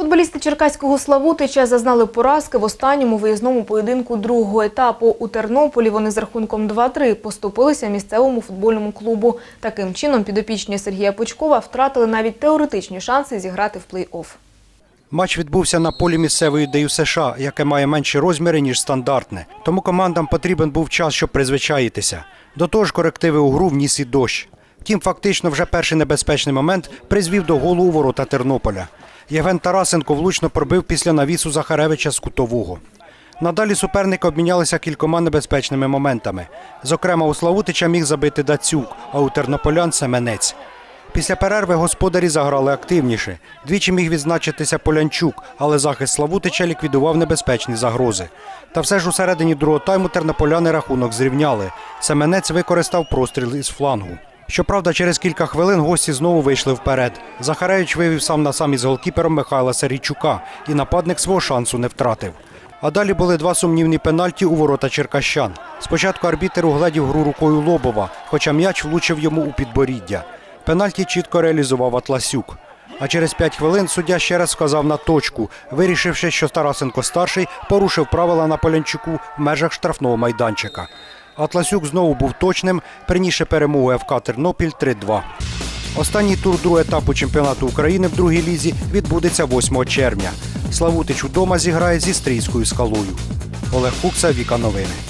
Футболісти Черкаського Славутича зазнали поразки в останньому виїзному поєдинку другого етапу. У Тернополі вони з рахунком 2-3 поступилися місцевому футбольному клубу. Таким чином, підопічні Сергія Почкова втратили навіть теоретичні шанси зіграти в плей-офф. Матч відбувся на полі місцевої ДЮ США, яке має менші розміри, ніж стандартне. Тому командам потрібен був час, щоб призвичаїтися. До того ж, корективи у гру вніс і дощ. Втім, фактично, вже перший небезпечний момент призвів до голу у ворота Тернополя. Євген Тарасенко влучно пробив після навісу Захаревича з кутового. Надалі суперники обмінялися кількома небезпечними моментами. Зокрема, у Славутича міг забити Дацюк, а у тернополян Семенець. Після перерви господарі заграли активніше. Двічі міг відзначитися Полянчук, але захист Славутича ліквідував небезпечні загрози. Та все ж у середині другого тайму тернополяни рахунок зрівняли. Семенець використав простріл із флангу. Щоправда, через кілька хвилин гості знову вийшли вперед. Захаревич вивів сам на сам із голкіпером Михайла Серійчука, і нападник свого шансу не втратив. А далі були два сумнівні пенальті у ворота черкащан. Спочатку арбітер угледів гру рукою Лобова, хоча м'яч влучив йому у підборіддя. Пенальті чітко реалізував Атласюк. А через п'ять хвилин суддя ще раз вказав на точку, вирішивши, що Тарасенко старший порушив правила на Полянчуку в межах штрафного майданчика. Атласюк знову був точним, принісши перемогу ФК Тернопіль 3-2. Останній тур другого етапу чемпіонату України в другій лізі відбудеться 8 червня. Славутич удома зіграє зі стрійською скалою. Олег Кукса, Віка Новини.